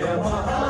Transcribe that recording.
电花